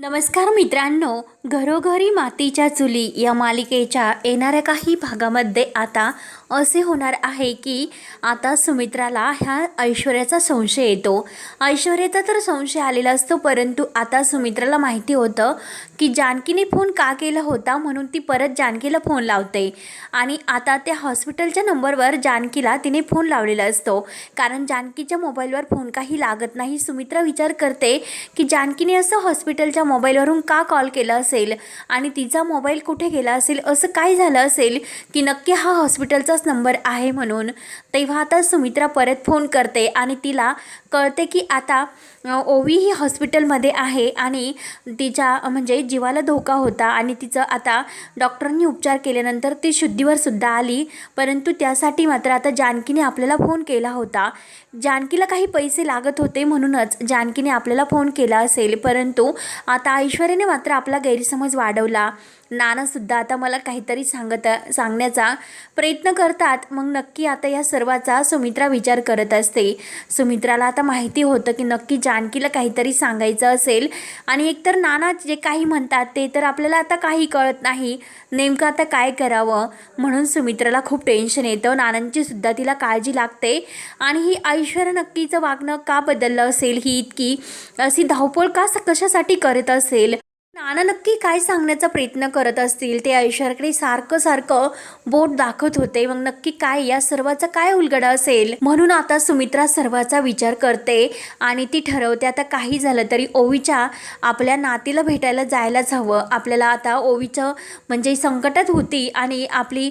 नमस्कार मित्रांनो घरोघरी मातीच्या चुली या मालिकेच्या येणाऱ्या काही भागामध्ये आता असे होणार आहे की आता सुमित्राला ह्या ऐश्वर्याचा संशय येतो. ऐश्वर्याचा तर संशय आलेला असतो परंतु आता सुमित्राला माहिती होतं की जानकीने फोन का केला होता म्हणून ती परत जानकीला फोन लावते. आणि आता त्या हॉस्पिटलच्या नंबरवर जानकीला तिने फोन लावलेला असतो. कारण जानकीच्या मोबाईलवर फोन काही लागत नाही. सुमित्रा विचार करते की जानकीने असं हॉस्पिटलच्या मोबाईलवरून का कॉल केला असेल? आणि तिचा मोबाईल कुठे गेला असेल? असं काय झालं असेल की नक्की हा हॉस्पिटलचा हॉस्पिटलचाच नंबर आहे म्हणून तेव्हा आता सुमित्रा परत फोन करते आणि तिला कळते की आता ओवी ही हॉस्पिटलमध्ये आहे आणि तिच्या म्हणजे जीवाला धोका होता आणि तिचं आता डॉक्टरांनी उपचार केल्यानंतर ती शुद्धीवर सुद्धा आली. परंतु त्यासाठी मात्र आता जानकीने आपल्याला फोन केला होता. जानकीला काही पैसे लागत होते म्हणूनच जानकीने आपल्याला फोन केला असेल. परंतु आता ऐश्वर्याने मात्र आपला गैरसमज वाढवला. नानासुद्धा आता मला काहीतरी सांगत सांगण्याचा प्रयत्न करतात. मग नक्की आता या सर्वाचा सुमित्रा विचार करत असते. सुमित्राला आता माहिती होतं की नक्की जानकीला काहीतरी सांगायचं असेल. आणि एकतर नाना जे काही म्हणतात ते तर आपल्याला आता काही कळत नाही. नेमकं आता काय करावं? म्हणून सुमित्राला खूप टेन्शन येतं. नानांची सुद्धा तिला काळजी लागते. आणि ही ऐश्वर्या नक्कीचं वागणं का बदललं असेल? ही इतकी अशी धावपळ का कशासाठी करत असेल? नाना नक्की काय सांगण्याचा प्रयत्न करत असतील? ते ऐश्वर्याकडे सारखं सारखं बोट दाखवत होते. मग नक्की काय? या सर्वाचा काय उलगडा असेल? म्हणून आता सुमित्रा सर्वाचा विचार करते आणि ती ठरवते आता काही झालं तरी ओवीच्या आपल्या नातीला भेटायला जायलाच हवं. आपल्याला आता ओवीचं म्हणजे संकटात होती आणि आपली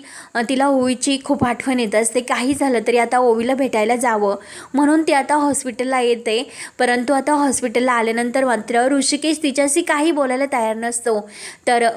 तिला ओवीची खूप आठवण येत असते. काही झालं तरी आता ओवीला भेटायला जावं. म्हणून ती आता हॉस्पिटलला येते. परंतु आता हॉस्पिटलला आल्यानंतर मात्र ऋषिकेश तिच्याशी काही बोलायला तयार नसतो. तर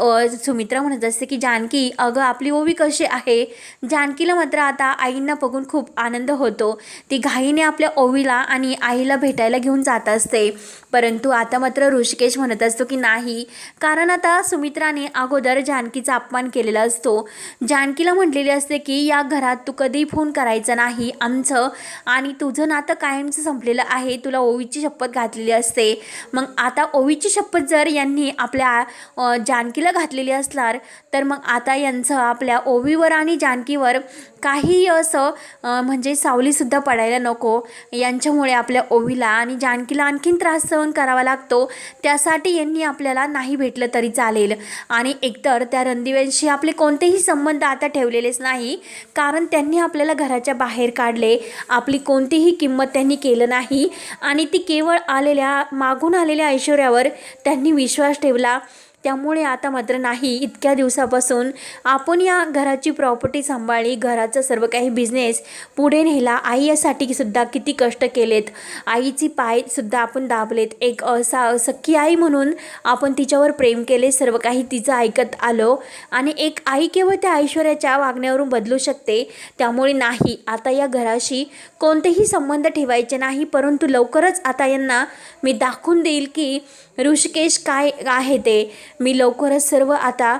सुमित्रा म्हणत असते की जानकी अगं आपली ओवी कशी आहे? जानकीला मात्र आता आईंना बघून खूप आनंद होतो. ती घाईने आपल्या ओवीला आणि आईला भेटायला घेऊन जात असते. परंतु आता मात्र ऋषिकेश म्हणत असतो की नाही. कारण आता सुमित्राने अगोदर जानकीचा अपमान केलेला असतो. जानकीला म्हटलेले असते की या घरात तू कधी फोन करायचा नाही आमचं आणि तुझं नातं कायमचं संपलेलं आहे. तुला ओवीची शपथ घातलेली असते. मग आता ओवीची शपथ जर यांनी आपल्या जानकीला घातलेली असणार तर मग आता यांचं आपल्या ओवीवर आणि जानकीवर काही असं म्हणजे सावलीसुद्धा पडायला नको. यांच्यामुळे आपल्या ओवीला आणि जानकीला आणखीन त्रास सहन करावा लागतो. त्यासाठी यांनी आपल्याला नाही भेटलं तरी चालेल. आणि एकतर त्या रणदिव्यांशी आपले कोणतेही संबंध आता ठेवलेलेच नाही कारण त्यांनी आपल्याला घराच्या बाहेर काढले. आपली कोणतीही किंमत त्यांनी केलं नाही. आणि ती केवळ आलेल्या मागून आलेल्या ऐश्वर्यावर त्यांनी विश्वास ठेव ठेवला. त्यामुळे आता मात्र नाही इतक्या दिवसापासून आपण या घराची प्रॉपर्टी सांभाळली घराचं सर्व काही बिझनेस पुढे नेला. आई यासाठी सुद्धा किती कष्ट केलेत. आईची पायसुद्धा आपण दाबलेत. एक असा सख्खी आई म्हणून आपण तिच्यावर प्रेम केले सर्व काही तिचं ऐकत आलो. आणि एक आई केवळ त्या ऐश्वर्याच्या वागण्यावरून बदलू शकते. त्यामुळे नाही आता या घराशी कोणतेही संबंध ठेवायचे नाही. परंतु लवकरच आता यांना मी दाखवून देईल की ऋषिकेश काय आहे ते मी लवकरच सर्व आता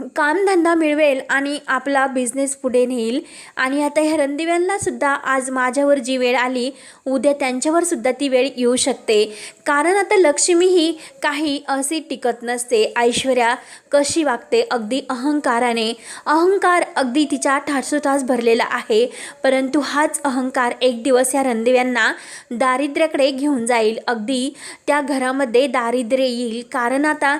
कामधंदा मिळवेल आणि आपला बिझनेस पुढे नेईल. आणि आता ह्या रणदिव्यांना सुद्धा आज माझ्यावर जी वेळ आली उद्या त्यांच्यावर सुद्धा ती वेळ येऊ शकते. कारण आता लक्ष्मी ही काही अशी टिकत नसते. ऐश्वर्या कशी वागते अगदी अहंकाराने. अहंकार अगदी तिच्या ठासोठास भरलेला आहे. परंतु हाच अहंकार एक दिवस ह्या रणदिव्यांना दारिद्र्याकडे घेऊन जाईल. अगदी त्या घरामध्ये दारिद्र्य येईल. कारण आता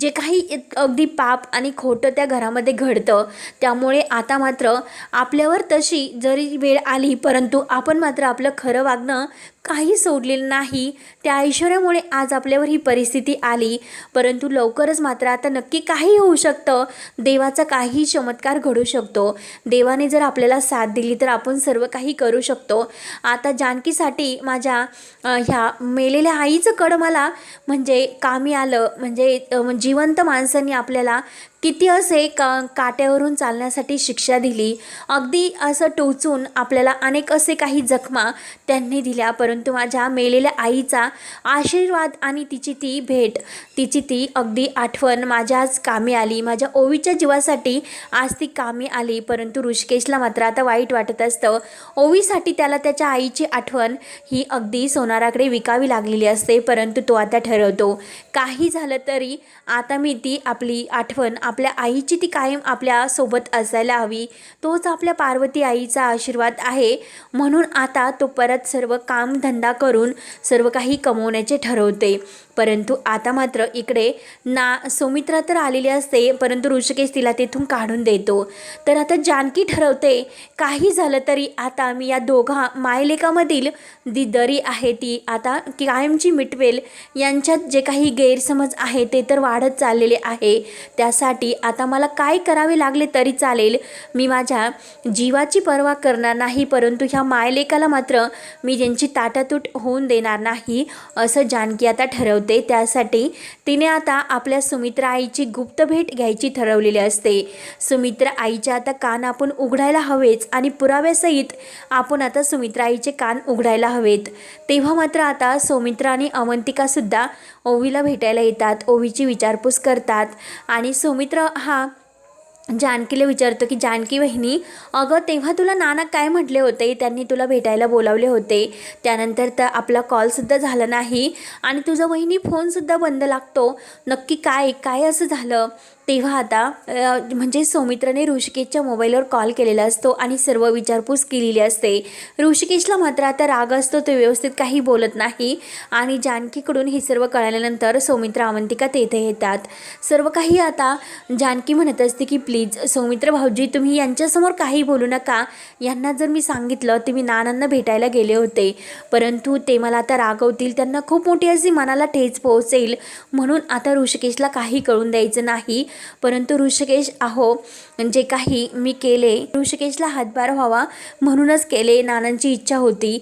जे काही अगदी पाप आणि खोटं त्या घरामध्ये घडतं. त्यामुळे आता मात्र आपल्यावर तशी जरी वेळ आली परंतु आपण मात्र आपलं खरं वागणं काही सोडलेलं नाही. त्या ऐश्वर्यामुळे आज आपल्यावर ही परिस्थिती आली. परंतु लवकरच मात्र आता नक्की काही होऊ शकतं. देवाचा काही चमत्कार घडू शकतो. देवाने जर आपल्याला साथ दिली तर आपण सर्व काही करू शकतो. आता जानकीसाठी माझ्या ह्या मेलेल्या आईचं कड मला म्हणजे कामी आलं. म्हणजे जिवंत माणसांनी आपल्याला किती असे का काट्यावरून चालण्यासाठी शिक्षा दिली. अगदी असं टोचून आपल्याला अनेक असे काही जखमा त्यांनी दिल्या. परंतु परंतु माझ्या मेलेल्या आईचा आशीर्वाद आणि तिची ती भेट तिची ती अगदी आठवण माझ्या आज कामी आली. माझ्या ओवीच्या जीवासाठी आज ती कामी आली. परंतु ऋषिकेशला मात्र आता वाईट वाटत असतं. ओवीसाठी त्याला त्याच्या आईची आठवण ही अगदी सोनाराकडे विकावी लागलेली असते परंतु तो आता ठरवतो. काही झालं तरी आता मी ती आपली आठवण आपल्या आईची ती कायम आपल्यासोबत असायला हवी. तोच आपल्या पार्वती आईचा आशीर्वाद आहे. म्हणून आता तो परत सर्व काम धंदा करून सर्व काही कमवण्याचे ठरवते. परंतु आता मात्र इकडे ना सौमित्रा तर आलेली असते परंतु ऋषिकेश तिला तेथून काढून देतो. तर आता जानकी ठरवते काही झालं तरी आता मी या दोघा मायलेकामधील जी दरी आहे ती आता कायमची मिटवेल. यांच्यात जे काही गैरसमज आहे ते तर वाढत चाललेले आहे. त्यासाठी आता मला काय करावे लागले तरी चालेल. मी माझ्या जीवाची पर्वा करणार नाही परंतु ह्या मायलेकाला मात्र मी ज्यांची ताटातूट होऊन देणार नाही असं जानकी आता ठरवते. त्यासाठी तिने आता आपल्या सुमित्रा आईची गुप्त भेट घ्यायची ठरवलेली असते. सुमित्रा आईचे आता कान आपण उघडायला हवेच आणि पुराव्यासहित आपण आता सुमित्रा आईचे कान उघडायला हवेत. तेव्हा मात्र आता सौमित्रा आणि अवंतिकासुद्धा ओवीला भेटायला येतात ओवीची विचारपूस करतात आणि सौमित्र हा जानकीला विचारतो की जानकी वहिनी अगं तेव्हा तुला नाना काय म्हटले होते? त्यांनी तुला भेटायला बोलावले होते. त्यानंतर तर आपला कॉलसुद्धा झाला नाही आणि तुझा वहिनी फोनसुद्धा बंद लागतो. नक्की काय? काय असं झालं? तेव्हा आता म्हणजे सौमित्राने ऋषिकेशच्या मोबाईलवर कॉल केलेला असतो आणि सर्व विचारपूस केलेली असते. ऋषिकेशला मात्र आता राग असतो तो व्यवस्थित काही बोलत नाही आणि जानकीकडून हे सर्व कळाल्यानंतर सौमित्र अवंतिका तेथे येतात. सर्व काही आता जानकी म्हणत असते की प्लीज सौमित्र भाऊजी तुम्ही यांच्यासमोर काही बोलू नका. यांना जर मी सांगितलं ते मी नानांना भेटायला गेले होते. परंतु ते मला आता रागवतील त्यांना खूप मोठी अशी मनाला ठेच पोहोचेल. म्हणून आता ऋषिकेशला काही कळून द्यायचं नाही. परंतु ऋषिकेश आहो जे काही मी केले ऋषिकेशला हातभार व्हावा म्हणूनच केले नानांची इच्छा होती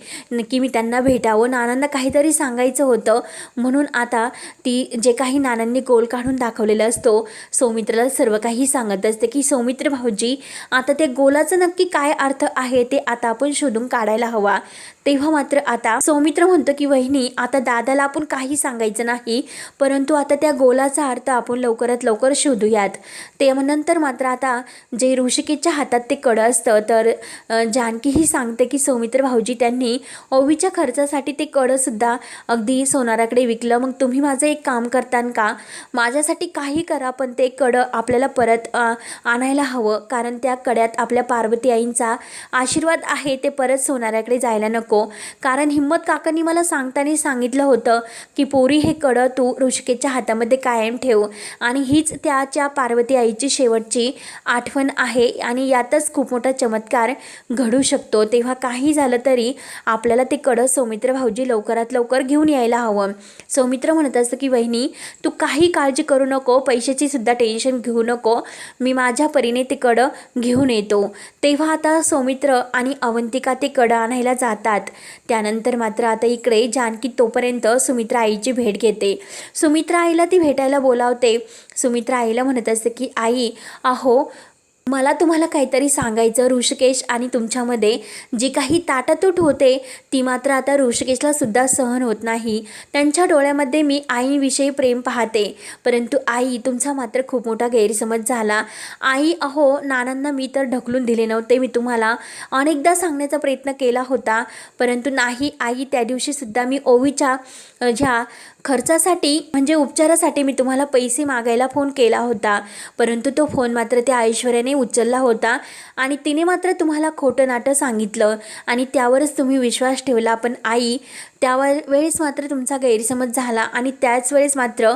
की मी त्यांना भेटावं. नानांना काहीतरी सांगायचं होतं. म्हणून आता ती जे काही नानांनी गोल काढून दाखवलेला असतो सौमित्राला सर्व काही सांगत असते की सौमित्र भाऊजी आता ते गोलाचं नक्की काय अर्थ आहे ते आता आपण शोधून काढायला हवा. तेव्हा मात्र आता सौमित्र म्हणतो की वहिनी आता दादाला आपण काही सांगायचं नाही परंतु आता त्या गोलाचा अर्थ आपण लवकरात लवकर शोधूयात. ते नंतर मात्र आता जे ऋषिकेच्या हातात ते कडं असतं तर जानकी ही सांगते की सौमित्र भाऊजी त्यांनी ओवीच्या खर्चासाठी ते कडंसुद्धा अगदी सोनाराकडे विकलं. मग तुम्ही माझं एक काम करतान का? माझ्यासाठी काही करा पण ते कडं आपल्याला परत आणायला हवं. कारण त्या कड्यात आपल्या पार्वती आईंचा आशीर्वाद आहे ते परत सोनाऱ्याकडे जायला नको. कारण हिम्मत काकांनी मला सांगताना सांगितलं होतं की पोरी हे कडं तू ऋषिकेच्या हातामध्ये कायम ठेव. आणि हीच त्याच्या पार्वती आईची शेवटची आठवण आहे आणि यातच खूप मोठा चमत्कार घडू शकतो. तेव्हा काही झालं तरी आपल्याला ते कडं सौमित्र भाऊजी लवकरात लवकर घेऊन यायला हवं. सौमित्र म्हणत असतं की वहिनी तू काही काळजी करू नको पैशाची सुद्धा टेन्शन घेऊ नको. मी माझ्या परीने ते कडं घेऊन येतो. तेव्हा आता सौमित्र आणि अवंतिका ते कडं आणायला जातात. त्यानंतर मात्र आता इकडे जानकी तोपर्यंत सुमित्रा आईची भेट घेते. सुमित्रा आईला ती भेटायला बोलावते. सुमित्रा आईला म्हणत असते की आई अहो मला तुम्हाला काहीतरी सांगायचं ऋषिकेश आणि तुमच्यामध्ये जी काही ताटातूट होते ती मात्र आता ऋषिकेशला सुद्धा सहन होत नाही. त्यांच्या डोळ्यामध्ये मी आईविषयी प्रेम पाहते. परंतु आई तुमचा मात्र खूप मोठा गैरसमज झाला. आई अहो नानांना मी तर ढकलून दिले नव्हते. मी तुम्हाला अनेकदा सांगण्याचा प्रयत्न केला होता. परंतु नाही आई त्या दिवशीसुद्धा मी ओवीच्या ज्या खर्चासाठी म्हणजे उपचारासाठी मी तुम्हाला पैसे मागायला फोन केला होता. परंतु तो फोन मात्र त्या ऐश्वर्याने उचलला होता. आणि तिने मात्र तुम्हाला खोटं नाटं सांगितलं. आणि त्यावरच तुम्ही विश्वास ठेवला. पण आई त्यावर वेळेस मात्र तुमचा गैरसमज झाला आणि त्याच वेळेस मात्र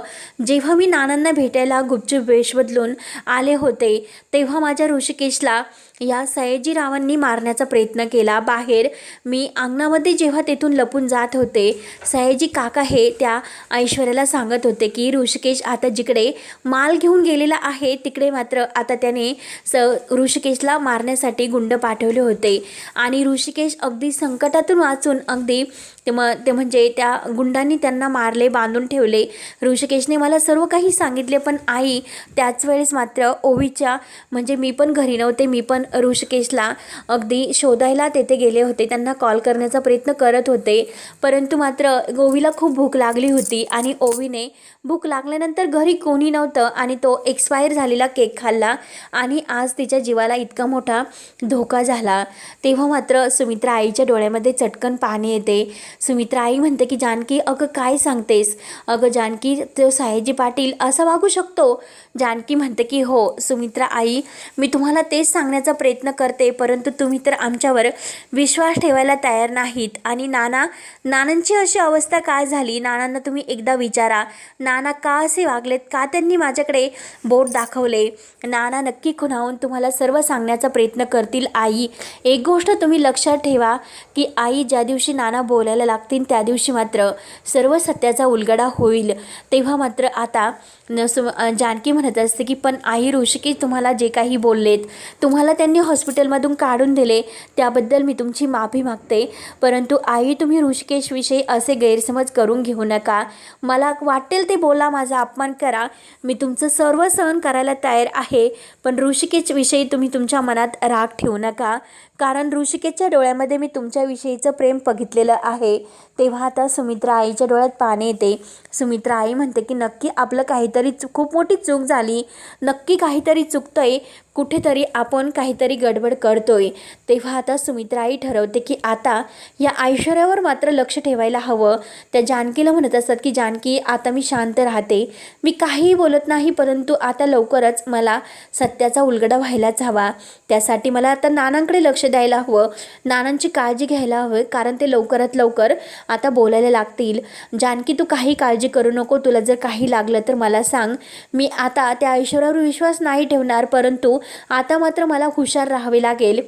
जेव्हा मी नानांना भेटायला गुपचूप वेश बदलून आले होते तेव्हा माझ्या ऋषिकेशला या सयाजीरावांनी मारण्याचा प्रयत्न केला. बाहेर मी अंगणामध्ये जेव्हा तेथून लपून जात होते सयाजी काका हे त्या ऐश्वर्याला सांगत होते की ऋषिकेश आता जिकडे माल घेऊन गेलेला आहे तिकडे मात्र आता त्याने स ऋषिकेशला मारण्यासाठी गुंड पाठवले होते. आणि ऋषिकेश अगदी संकटातून वाचून अगदी ते म ते म्हणजे त्या गुंडांनी त्यांना मारले बांधून ठेवले. ऋषिकेशने मला सर्व काही सांगितले पण आई त्याच वेळेस मात्र ओवीच्या म्हणजे मी पण घरी नव्हते मी पण ऋषिकेशला अगदी शोधायला तेथे गेले होते. त्यांना कॉल करण्याचा प्रयत्न करत होते. परंतु मात्र ओवीला खूप भूक लागली होती आणि ओवीने भूक लागल्यानंतर घरी कोणी नव्हतं आणि तो एक्सपायर झालेला केक खाल्ला आणि आज तिच्या जीवाला इतका मोठा धोका झाला. तेव्हा मात्र सुमित्रा आईच्या डोळ्यामध्ये चटकन पाणी येते. सुमित्रा आई म्हणते की जानकी अगं काय सांगतेस? अगं जानकी तो सयाजी पाटील असा वागू शकतो? जानकी म्हणते की हो सुमित्रा आई मी तुम्हाला तेच सांगण्याचा प्रयत्न करते परंतु तुम्ही तर आमच्यावर विश्वास ठेवायला तयार नाहीत. आणि नाना नानांची अशी अवस्था काय झाली? नानांना तुम्ही एकदा विचारा. नाना का असे वागलेत? का त्यांनी माझ्याकडे बोट दाखवले? नाना नक्की खुणावून तुम्हाला सर्व सांगण्याचा प्रयत्न करतील आई. एक गोष्ट तुम्ही लक्षात ठेवा की आई ज्या दिवशी नाना बोलायला लागतील त्या दिवशी मात्र सर्व सत्याचा उलगडा होईल. तेव्हा मात्र आता सु जानकी म्हणत असते की पण आई ऋषिकेश तुम्हाला जे काही बोललेत तुम्हाला त्यांनी हॉस्पिटलमधून काढून दिले त्याबद्दल मी तुमची माफी मागते. परंतु आई तुम्ही ऋषिकेशविषयी असे गैरसमज करून घेऊ नका. मला वाटेल ते बोला माझा अपमान करा. मी तुमचं सर्व सहन करायला तयार आहे पण ऋषिकेशविषयी तुम्ही तुमच्या मनात राग ठेवू नका. कारण ऋषिकेशच्या डोळ्यामध्ये मी तुमच्याविषयीचं प्रेम बघितलेलं आहे. तेव्हा आता सुमित्रा आईच्या डोळ्यात पाणी येते. सुमित्रा आई म्हणते की नक्की आपलं काहीतरी चु खूप मोठी चूक झाली. नक्की काहीतरी चुकतं आहे कुठेतरी आपण काहीतरी गडबड करतोय. तेव्हा आता सुमित्राई ठरवते की आता या ऐश्वर्यावर मात्र लक्ष ठेवायला हवं. त्या जानकीला म्हणत असतात की जानकी आता मी शांत राहते. मी काहीही बोलत नाही परंतु आता लवकरच मला सत्याचा उलगडा व्हायलाच हवा. त्यासाठी मला आता नानांकडे लक्ष द्यायला हवं. नानांची काळजी घ्यायला हवं कारण ते लवकरात लवकर आता बोलायला लागतील. जानकी तू काही काळजी करू नको. तुला जर काही लागलं तर मला सांग. मी आता त्या ऐश्वर्यावर विश्वास नाही ठेवणार परंतु आता मात्र मला हुशार राहावे लागेल.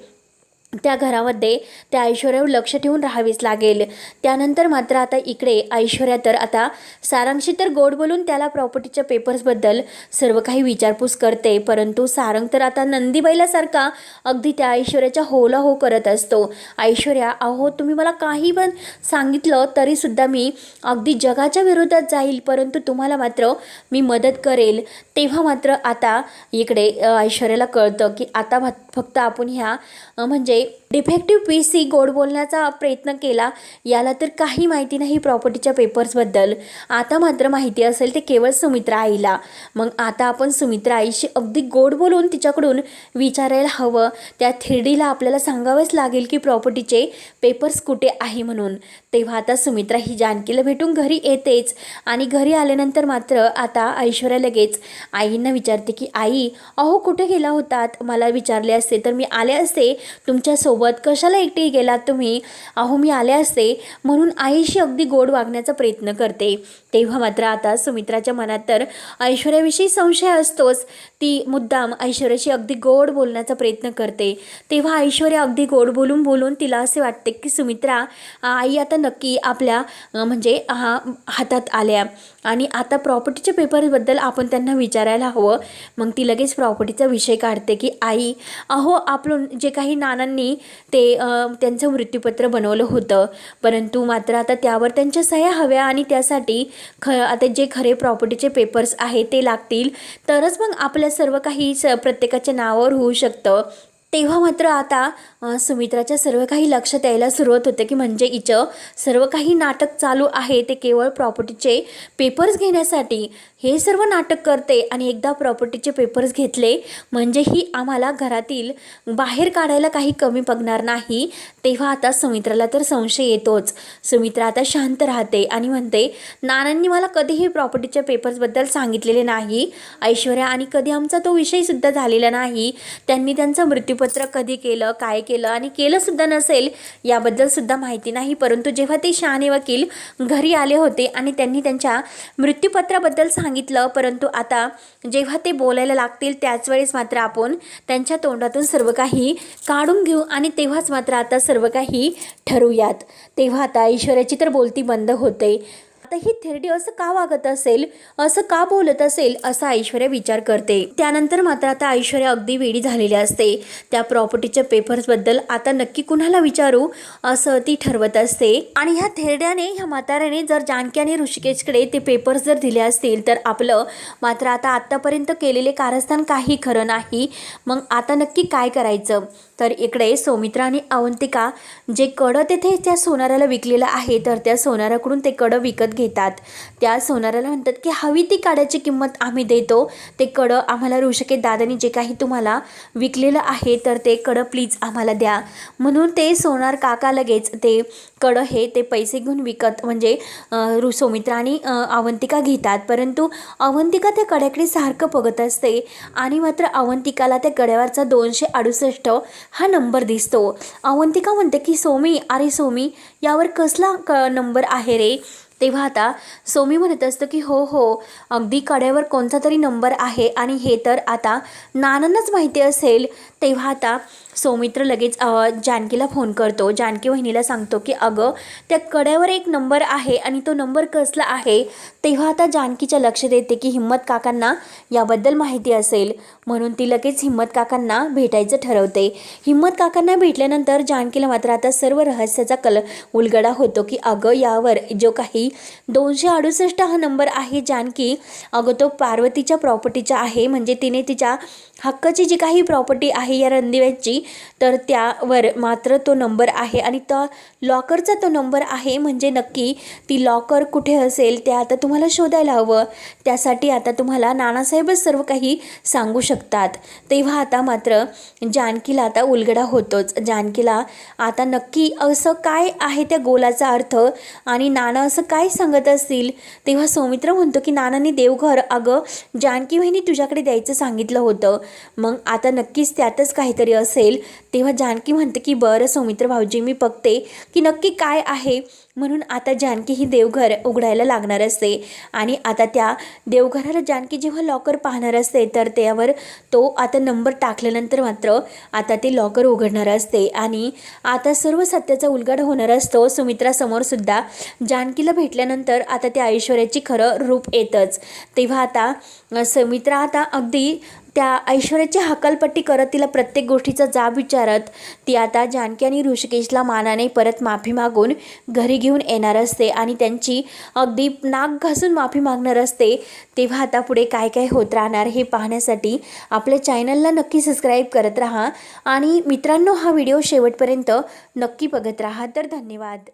त्या घरामध्ये त्या ऐश्वर्यावर लक्ष ठेवून राहावीच लागेल. त्यानंतर मात्र आता इकडे ऐश्वर्या तर आता सारंगशी तर गोड बोलून त्याला प्रॉपर्टीच्या पेपर्सबद्दल सर्व काही विचारपूस करते. परंतु सारंग तर आता नंदीबाईलासारखा अगदी त्या ऐश्वर्याच्या होला हो करत असतो. ऐश्वर्या अहो तुम्ही मला काही पण सांगितलं तरीसुद्धा मी अगदी जगाच्या विरोधात जाईल. परंतु तुम्हाला मात्र मी मदत करेल. तेव्हा मात्र आता इकडे ऐश्वर्याला कळतं की आता फक्त- फक्त आपण ह्या म्हणजे म्हणजे डिफेक्टिव्ह पी सी गोड बोलण्याचा प्रयत्न केला याला तर काही माहिती नाही प्रॉपर्टीच्या पेपर्सबद्दल आता मात्र माहिती असेल ते केवळ सुमित्रा आईला. मग आता आपण सुमित्रा आईशी अगदी गोड बोलून तिच्याकडून विचारायला हवं. त्या थिरडीला आपल्याला सांगावंच लागेल की प्रॉपर्टीचे पेपर्स कुठे आहे म्हणून. तेव्हा आता सुमित्रा ही जानकीला भेटून घरी येतेच. आणि घरी आल्यानंतर मात्र आता ऐश्वर्या लगेच आईंना विचारते की आई अहो कुठे गेला होतात? मला विचारले असते तर मी आले असते. तुमच्यासोबत कशाला एकटी गेलात तुम्ही? अहो मी आले असते म्हणून आईशी अगदी गोड वागण्याचा प्रयत्न करते. तेव्हा मात्र आता सुमित्राच्या मनात तर ऐश्वर्याविषयी संशय असतोच. ती मुद्दाम ऐश्वर्याशी अगदी गोड बोलण्याचा प्रयत्न करते. तेव्हा ऐश्वर्या अगदी गोड बोलून बोलून तिला असे वाटते की सुमित्रा आई आता नक्की आपल्या म्हणजे हा हातात आल्या. आणि आता प्रॉपर्टीच्या पेपरबद्दल आपण त्यांना विचारायला हवं. मग ती लगेच प्रॉपर्टीचा विषय काढते की आई अहो आपण जे काही नानांनी ते त्यांचं मृत्यूपत्र बनवलं होतं. परंतु मात्र आता त्यावर त्यांच्या सह्या हव्या आणि त्यासाठी ख आता जे खरे प्रॉपर्टीचे पेपर्स आहे ते लागतील. तरच मग आपल्या सर्व काही स प्रत्येकाच्या नावावर होऊ शकतं. तेव्हा मात्र आता सुमित्राच्या सर्व काही लक्षात यायला सुरुवात होते की म्हणजे हिचं सर्व काही नाटक चालू आहे. ते केवळ प्रॉपर्टीचे पेपर्स घेण्यासाठी हे सर्व नाटक करते आणि एकदा प्रॉपर्टीचे पेपर्स घेतले म्हणजे ही आम्हाला घरातील बाहेर काढायला काही कमी पडणार नाही. तेव्हा आता सुमित्राला तर संशय येतोच. सुमित्रा आता शांत राहते आणि म्हणते नानांनी मला कधीही प्रॉपर्टीच्या पेपर्सबद्दल सांगितलेले नाही. ऐश्वर्या आणि कधी आमचा तो विषयसुद्धा झालेला नाही. त्यांनी त्यांचं मृत्यूपत्र कधी केलं काय केलं आणि केलं सुद्धा नसेल याबद्दल सुद्धा माहिती नाही. परंतु जेव्हा ते शहाणे वकील घरी आले होते आणि त्यांनी त्यांच्या मृत्यूपत्राबद्दल सांगितलं परंतु आता जेव्हा ते बोलायला लागतील त्याच वेळेस मात्र आपण त्यांच्या तोंडातून सर्व काही काढून घेऊ आणि तेव्हाच मात्र आता सर्व काही ठरवूयात. तेव्हा आता ऐश्वर्याची तर बोलती बंद होते. आता ही थेरडी असं का वागत असेल? असं का बोलत असेल? असा ऐश्वर्या विचार करते. त्यानंतर मात्र आता ऐश्वर्या अगदी वेळी झालेली असते. त्या प्रॉपर्टीच्या पेपर्सबद्दल आता नक्की कुणाला विचारू? असं ती ठरवत असते. आणि ह्या थेरड्याने ह्या म्हाताऱ्याने जर जानकी आणि ऋषिकेशकडे ते पेपर्स जर दिले असतील तर आपलं मात्र आता आत्तापर्यंत केलेले कारस्थान काही खरं नाही. मग आता नक्की काय करायचं? तर इकडे सौमित्रा आणि अवंतिका जे कडं तेथे त्या सोनाराला विकलेलं आहे तर त्या सोनाराकडून ते कडं विकत घेतात. त्या सोनाराला म्हणतात की हवी ती काड्याची किंमत आम्ही देतो. ते कडं आम्हाला ऋषके दादानी जे काही तुम्हाला विकलेलं आहे तर ते कडं प्लीज आम्हाला द्या. म्हणून ते सोनार काका लगेच ते कडं हे ते पैसे घेऊन विकत म्हणजे रु सौमित्रा आणि अवंतिका घेतात. परंतु अवंतिका त्या कड्याकडे सारखं बघत असते आणि मात्र अवंतिकाला त्या कड्यावरचा दोनशे अडुसष्ट हा नंबर दिसतो. अवंतिका म्हणते की सोमी अरे सोमी यावर कसला क नंबर आहे रे? तेव्हा आता सोमी म्हणत असतं की हो हो अगदी कड्यावर कोणता तरी नंबर आहे आणि हे तर आता नानांनाच माहिती असेल. तेव्हा आता सौमित्र लगेच जानकीला फोन करतो. जानकी वहिनीला सांगतो की अगं त्या कड्यावर एक नंबर आहे आणि तो नंबर कसला आहे? तेव्हा आता जानकीच्या लक्षात येते की हिम्मत काकांना याबद्दल माहिती असेल. म्हणून ती लगेच हिम्मत काकांना भेटायचं ठरवते. हिम्मत काकांना भेटल्यानंतर जानकीला मात्र आता सर्व रहस्याचा कल उलगडा होतो की अगं यावर जो काही दोनशे अडुसष्ट हा नंबर आहे जानकी अगं तो पार्वतीच्या प्रॉपर्टीचा आहे. म्हणजे तिने तिच्या हक्काची जी काही प्रॉपर्टी आहे या रणदिव्याची तर त्यावर मात्र तो नंबर आहे आणि त्या लॉकरचा तो नंबर आहे म्हणजे नक्की ती लॉकर कुठे असेल ते आता तुम्हाला शोधायला हवं. त्यासाठी आता तुम्हाला नानासाहेबच सर्व काही सांगू शकतात. तेव्हा आता मात्र जानकीला आता उलगडा होतोच. जानकीला आता नक्की असं काय आहे त्या गोलाचा अर्थ? आणि नाना असं काय सांगत असतील? तेव्हा सौमित्र म्हणतो की नानांनी देवघर अगं जानकी वहिनी तुझ्याकडे द्यायचं सांगितलं होतं. मग आता नक्कीच त्यातच काहीतरी असेल. तेव्हा जानकी म्हणते की बरं सौमित्र भाऊजी मी बघते की नक्की काय आहे. म्हणून आता जानकी ही देवघर उघडायला लागणार असते. आणि आता त्या देवघराला जानकी जेव्हा लॉकर पाहणार असते तर त्यावर तो आता नंबर टाकल्यानंतर मात्र आता ते लॉकर उघडणार असते. आणि आता सर्व सत्याचा उलगाड होणार असतो. सुमित्रासमोर सुद्धा जानकीला भेटल्यानंतर आता त्या ऐश्वर्याची खरं रूप येतच. तेव्हा आता सुमित्रा आता अगदी त्या ऐश्वर्याची हकालपट्टी करत तिला प्रत्येक गोष्टीचा जाब विचारत ती आता जानकी आणि ऋषिकेशला मानाने परत माफी मागून घरी घेऊन येणार असते आणि त्यांची अगदी नाक घासून माफी मागणार असते तेव्हा आता पुढे काय काय होत राहणार हे पाहण्यासाठी आपल्या चॅनलला नक्की सबस्क्राईब करत राहा. आणि मित्रांनो हा व्हिडिओ शेवटपर्यंत नक्की बघत राहा. तर धन्यवाद.